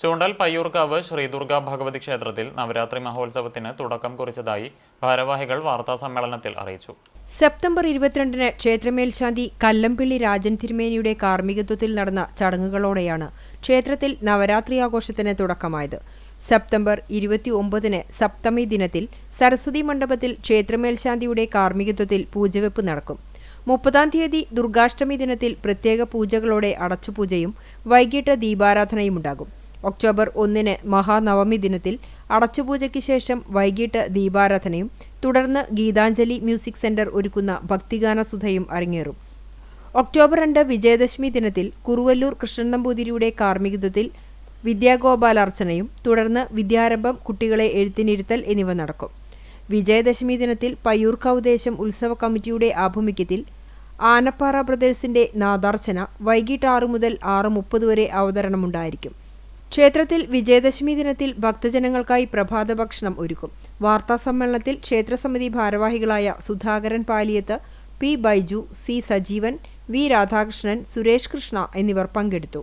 ചൂണ്ടൽ പയ്യൂർക്കാവ് ശ്രീ ദുർഗാ ഭഗവതി ക്ഷേത്രത്തിൽ നവരാത്രി മഹോത്സവത്തിന് തുടക്കം കുറിച്ചതായി ഭാരവാഹികൾ വാർത്താ സമ്മേളനത്തിൽ അറിയിച്ചു. സെപ്റ്റംബർ ഇരുപത്തിരണ്ടിന് ക്ഷേത്രമേൽശാന്തി കല്ലംപിള്ളി രാജൻ തിരുമേനിയുടെ കാർമ്മികത്വത്തിൽ നടന്ന ചടങ്ങുകളോടെയാണ് ക്ഷേത്രത്തിൽ നവരാത്രി ആഘോഷത്തിന് തുടക്കമായത്. സെപ്റ്റംബർ ഇരുപത്തി ഒമ്പതിന് സപ്തമി ദിനത്തിൽ സരസ്വതി മണ്ഡപത്തിൽ ക്ഷേത്രമേൽശാന്തിയുടെ കാർമ്മികത്വത്തിൽ പൂജവെപ്പ് നടക്കും. മുപ്പതാം തീയതി ദുർഗാഷ്ടമി ദിനത്തിൽ പ്രത്യേക പൂജകളോടെ അടച്ചുപൂജയും വൈകിട്ട് ദീപാരാധനയുമുണ്ടാകും. ഒക്ടോബർ ഒന്നിന് മഹാനവമി ദിനത്തിൽ അടച്ചുപൂജയ്ക്ക് ശേഷം വൈകിട്ട് ദീപാരാധനയും തുടർന്ന് ഗീതാഞ്ജലി മ്യൂസിക് സെന്റർ ഒരുക്കുന്ന ഭക്തിഗാന സുധയും അരങ്ങേറും. ഒക്ടോബർ രണ്ട് വിജയദശമി ദിനത്തിൽ കുറുവല്ലൂർ കൃഷ്ണൻ നമ്പൂതിരിയുടെ കാർമ്മികത്വത്തിൽ വിദ്യാഗോപാലാർച്ചനയും തുടർന്ന് വിദ്യാരംഭം കുട്ടികളെ എഴുത്തിനിരുത്തൽ എന്നിവ നടക്കും. വിജയദശമി ദിനത്തിൽ പയ്യൂർക്കാവ് ഉത്സവ കമ്മിറ്റിയുടെ ആഭിമുഖ്യത്തിൽ ആനപ്പാറ ബ്രദേഴ്സിന്റെ നാദാർച്ചന വൈകിട്ട് ആറു മുതൽ ആറ് മുപ്പത് വരെ അവതരണമുണ്ടായിരിക്കും. ക്ഷേത്രത്തിൽ വിജയദശമി ദിനത്തിൽ ഭക്തജനങ്ങൾക്കായി പ്രഭാത ഭക്ഷണം ഒരുക്കും. വാർത്താസമ്മേളനത്തിൽ ക്ഷേത്രസമിതി ഭാരവാഹികളായ Sudhakaran Paliyath P Baiju C Sajeevan V Radhakrishnan Suresh Krishna എന്നിവർ പങ്കെടുത്തു.